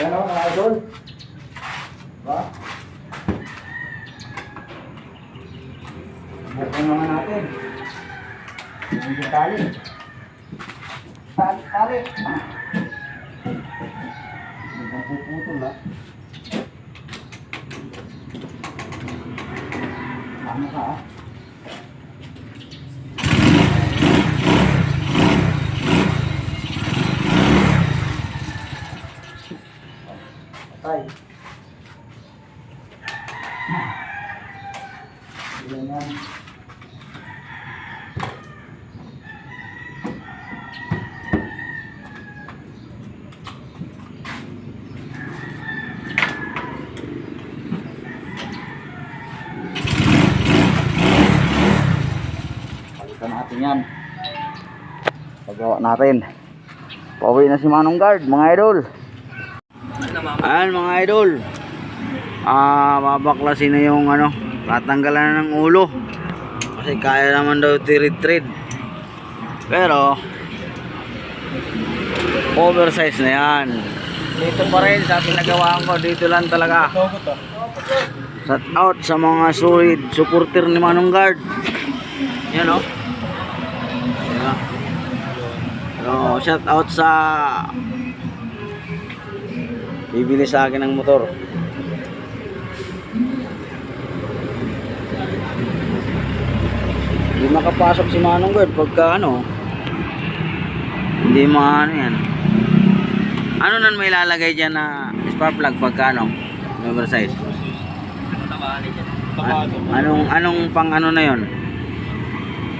Yan o, mga idol. Diba? Bukong naman natin. Yung tali. Tali, tali. Hindi puputol ha? Ano ka ha? Patay. Yan yan. Palitan natin yan. Pagawa natin. Pauwi na si Manong Guard, mga idol. Ayan mga idol. Ah, babaklasin na yung ano, tatanggalan na ng ulo. Kasi kaya naman daw tiritrid. Pero oversize na yan. Dito pa rin sa pinagawaan ko, dito lang talaga. Shout out sa mga solid supporter ni Manong Guard. Yan o. Yan. So, shout out sa bibili sa akin ng motor. Hindi makapasok si Manong Guard pagka ano. Hindi maano yan. Ano nan may lalagay dyan na spark plug pagka ano? Number size. Tabado. Anong anong pang ano na yon?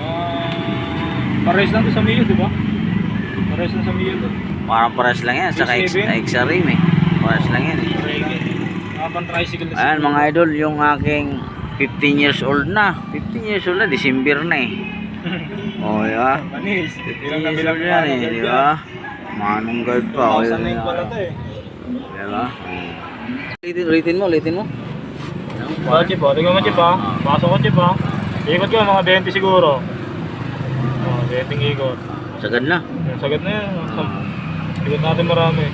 Ah, pares lang to sa Mio, di ba? Pares lang sa Mio to. Parang pares lang yan sa X, P7? XRM eh. Pares lang yan eh. Mga pang tricycle na Ayan mga idol, yung aking 15 years old na. 15 years old na, December na eh. Oh, di ba? Panis. 15 years old yan eh, di ba? Manong guard pa. Oh, yun, na yung pala to eh. Di ba? Ulitin, ulitin mo, ulitin mo. Ah, Chip ah. Tingnan mo Chip ah. Pasok ko Chip ah. Ikot ko mga 20 siguro. Oh, 20 ikot. Sagad na. Sagad na yan. Ikot natin marami.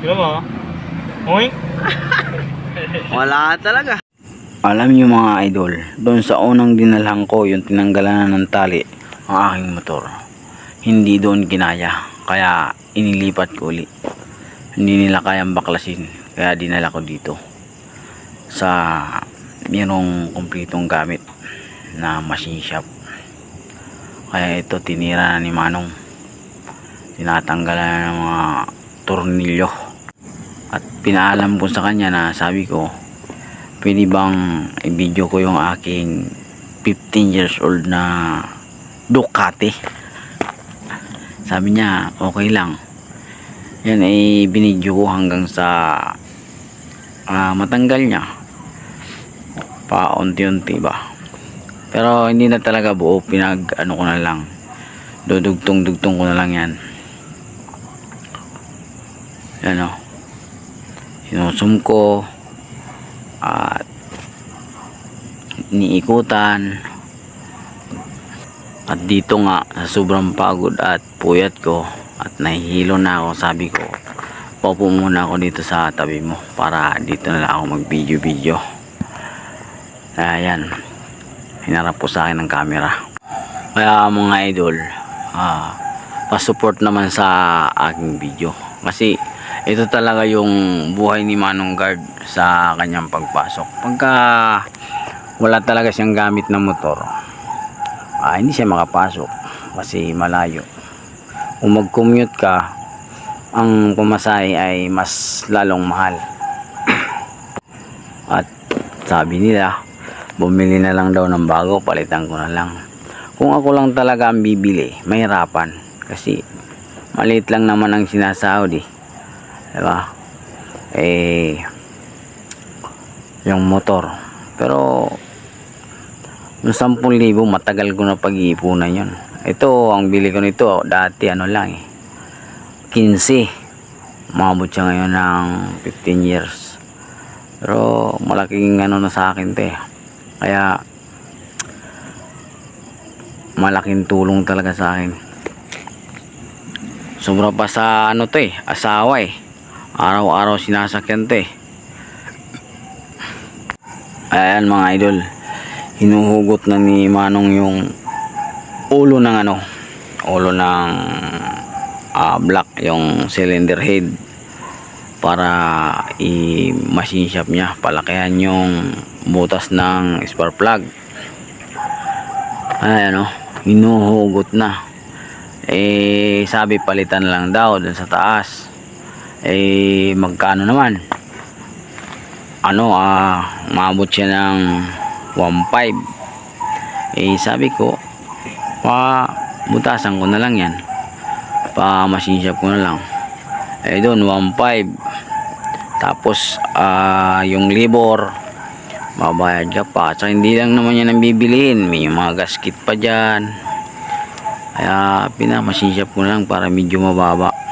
Tingnan mo ah. Oink. Wala talaga. Alam niyo mga idol, doon sa unang dinalhan ko yung tinanggalan na ng tali ang aking motor. Hindi doon kinaya, kaya inilipat ko uli. Hindi nila kayang baklasin, kaya dinala ko dito. Sa mayroong kumpletong gamit na machine shop. Kaya ito tinira na ni Manong. Tinatanggalan na ng mga tornilyo. At pinaalam ko sa kanya na sabi ko, pwede bang i-video ko yung aking 15 years old na Ducati? Sabi niya okay lang. Yan ay binidyo ko hanggang sa ah, matanggal niya. Pa unti-unti ba. Pero hindi na talaga buo pinag ano ko na lang. Dudugtong dugtong ko na lang yan. Yan o sinusum ko at niikutan. At dito nga sobrang pagod at puyat ko at nahihilo na ako sabi ko paupo muna ako dito sa tabi mo para dito na lang ako mag video video ayan hinarap ko sa akin ng camera. Kaya mga idol ah, pasupport naman sa aking video. Kasi ito talaga yung buhay ni Manong Guard sa kanyang pagpasok. Pagka wala talaga siyang gamit na motor, ah, hindi siya makapasok kasi malayo. Kung mag-commute ka, ang pumasay ay mas lalong mahal. At sabi nila, bumili na lang daw ng bago, palitan ko na lang. Kung ako lang talaga ang bibili, mahirapan. Kasi maliit lang naman ang sinasahod eh. Diba? Eh, yung motor. Pero, yung 10,000 matagal ko na pag-iipunan yun. Ito, ang bili ko nito, dati ano lang eh. 15. Umabot siya ngayon ng 15 years. Pero, malaking ano na sa akin te. Kaya, malaking tulong talaga sa akin. Sobra pa sa ano to eh, asawa eh araw-araw sinasakyan to eh. Ayan mga idol. Hinuhugot na ni Manong yung ulo ng ano ulo ng ah, black yung cylinder head para i-machine shop niya. Palakihan yung butas ng spark plug. Ayan o hinuhugot na. Eh sabi palitan lang daw dun sa taas eh magkano naman? Ano ah maabot siya ng 1.5 eh sabi ko pa butasan ko na lang yan. Pa machine shop ko na lang. Eh doon 1.5 tapos ah yung libor mabayad ka pa. At hindi lang naman yan ang bibiliin may mga gasket pa dyan. Kaya pinamachine shop ko na lang para medyo mababa